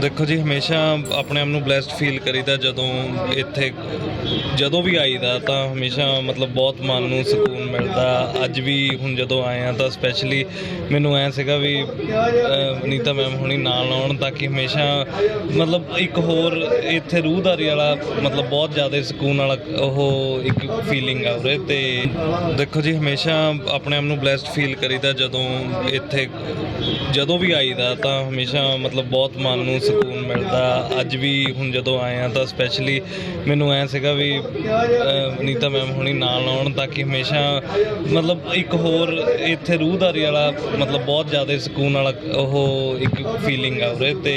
ਦੇਖੋ ਜੀ, ਹਮੇਸ਼ਾ ਆਪਣੇ ਆਪ ਨੂੰ ਬlesed ਫੀਲ ਕਰੀਦਾ ਜਦੋਂ ਇੱਥੇ, ਜਦੋਂ ਵੀ ਆਈਦਾ ਤਾਂ ਹਮੇਸ਼ਾ ਮਤਲਬ ਬਹੁਤ ਮਨ ਨੂੰ ਸਕੂਨ ਮਿਲਦਾ। ਅੱਜ ਵੀ ਹੁਣ ਜਦੋਂ ਆਏ ਆ ਤਾਂ ਸਪੈਸ਼ਲੀ ਮੈਨੂੰ ਐ ਸੀਗਾ ਵੀ ਨੀਤਾ ਮੈਮ ਹੁਣੀ ਨਾਲ ਆਉਣ ਤਾਂ ਕਿ ਹਮੇਸ਼ਾ ਮਤਲਬ ਇੱਕ ਹੋਰ ਇੱਥੇ ਰੂਹਦਾਰੀ ਵਾਲਾ ਮਤਲਬ ਬਹੁਤ ਜ਼ਿਆਦਾ ਸਕੂਨ ਵਾਲਾ ਉਹ ਇੱਕ ਫੀਲਿੰਗ ਆ ਉਰੇ। ਤੇ ਦੇਖੋ ਜੀ, ਹਮੇਸ਼ਾ ਆਪਣੇ ਆਪ ਨੂੰ ਬlesed ਫੀਲ ਕਰੀਦਾ ਜਦੋਂ ਇੱਥੇ, ਜਦੋਂ ਵੀ ਆਈਦਾ ਤਾਂ ਹਮੇਸ਼ਾ ਮਤਲਬ ਬਹੁਤ ਮਨ ਨੂੰ ਸਕੂਨ ਮਿਲਦਾ। ਅੱਜ ਵੀ ਹੁਣ ਜਦੋਂ ਆਏ ਆ ਤਾਂ ਸਪੈਸ਼ਲੀ ਮੈਨੂੰ ਐ ਸੀਗਾ ਵੀ ਨੀਤਾ ਮੈਮ ਹੁਣੀ ਨਾਲ ਆਉਣ ਤਾਂ ਕਿ ਹਮੇਸ਼ਾ ਮਤਲਬ ਇੱਕ ਹੋਰ ਇੱਥੇ ਰੂਹਦਾਰੀ ਵਾਲਾ ਮਤਲਬ ਬਹੁਤ ਜ਼ਿਆਦਾ ਸਕੂਨ ਵਾਲਾ ਉਹ ਇੱਕ ਫੀਲਿੰਗ ਆ ਉਰੇ ਤੇ